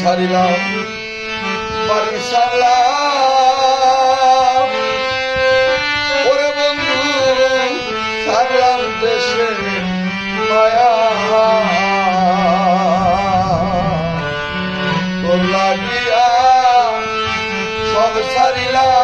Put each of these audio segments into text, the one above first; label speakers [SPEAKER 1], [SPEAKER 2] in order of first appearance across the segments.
[SPEAKER 1] সারিলাম বাড়ি সারলাম ওরে বন্ধু সারলাম দেশে মায়া। লাগিয়া সব সারিলাম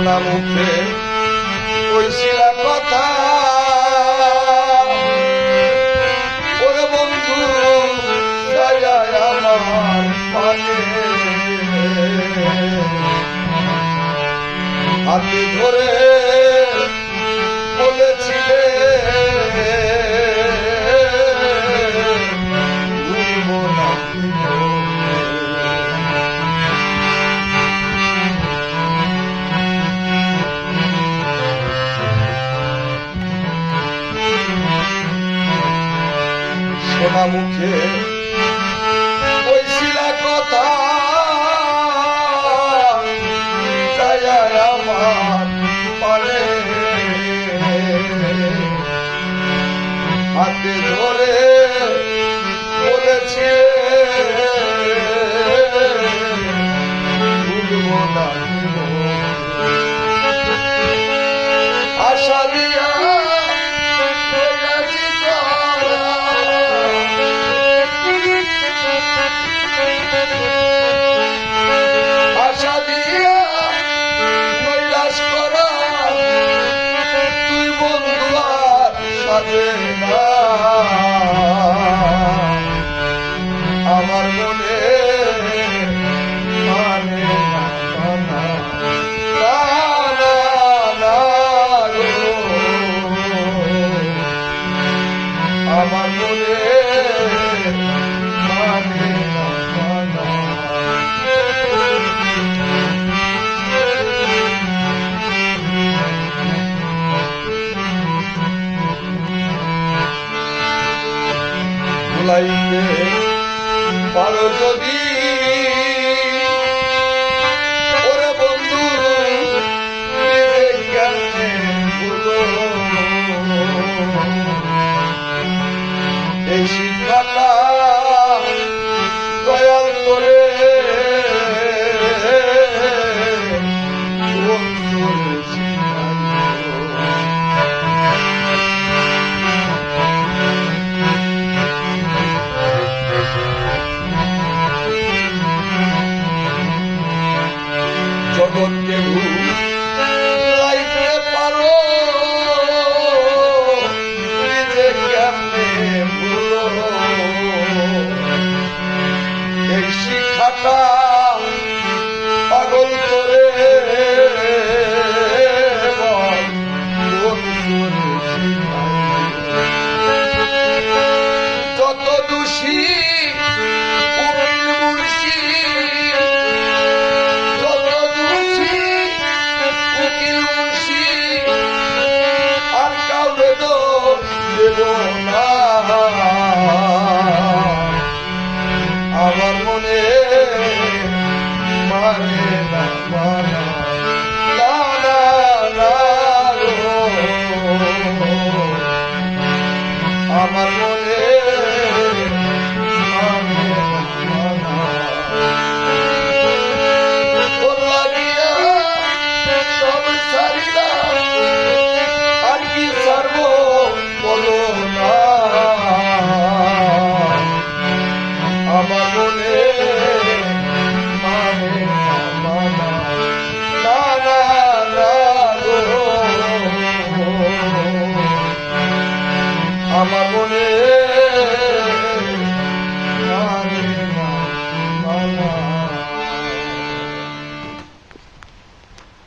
[SPEAKER 1] una mujer, hoy si la pata como que Madina লাইনে পারো যদি জগৎ কেউ লাইতে পারো এই শিক্ষাটা